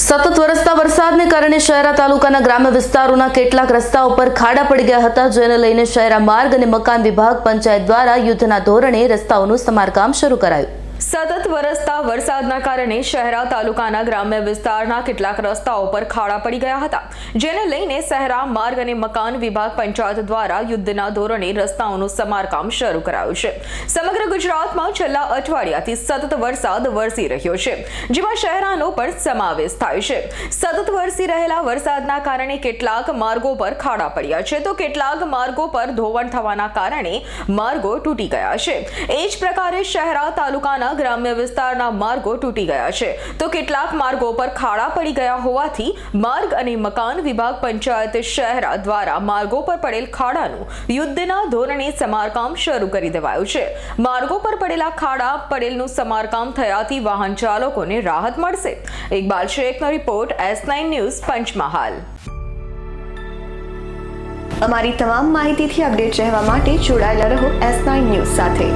સતત વરસતા વરસાદને કારણે શહેરા તાલુકાના ગ્રામ્ય વિસ્તારોના કેટલાક રસ્તાઓ ઉપર ખાડા પડી ગયા હતા, જેને લઈને શહેરા માર્ગ અને મકાન વિભાગ પંચાયત દ્વારા યુદ્ધના ધોરણે રસ્તાઓનું સમારકામ શરૂ કરાયું. સતત વરસતા વરસાદના કારણે શહેરા તાલુકાના ગ્રામ્ય વિસ્તારના કેટલાક રસ્તાઓ પર ખાડા પડી ગયા હતા, જેને લઈને શહેરા માર્ગ અને મકાન વિભાગ પંચાયત દ્વારા યુદ્ધના ધોરણે રસ્તાઓનું સમારકામ શરૂ કરાયું છે. સમગ્ર ગુજરાતમાં છેલ્લા અઠવાડિયાથી સતત વરસાદ વરસી રહ્યો છે, જેમાં શહેરાનો પણ સમાવેશ થાય છે. સતત વરસી રહેલા વરસાદના કારણે કેટલાક માર્ગો પર ખાડા પડ્યા છે, તો કેટલાક માર્ગો પર ધોવણ થવાના કારણે માર્ગો તૂટી ગયા છે. એ જ પ્રકારે શહેરા તાલુકાના ગ્રામ્ય વિસ્તારના માર્ગો તૂટી ગયા છે. તો કેટલાક માર્ગો પર ખાડા પડી ગયા હોવાથી માર્ગ અને મકાન વિભાગ પંચાયત શહેરા દ્વારા માર્ગો પર પડેલ ખાડાનું યુદ્ધના ધોરણે સમારકામ શરૂ કરી દેવાયું છે. માર્ગો પર પડેલા ખાડા પડેલનું સમારકામ થયાથી વાહન ચાલકોને રાહત મળશે. Iqbal શેખનો report S nine news Panchmahal. અમારી તમામ માહિતીથી અપડેટ રહેવા માટે જોડાયેલા રહો એસ નાઇન ન્યૂઝ સાથે.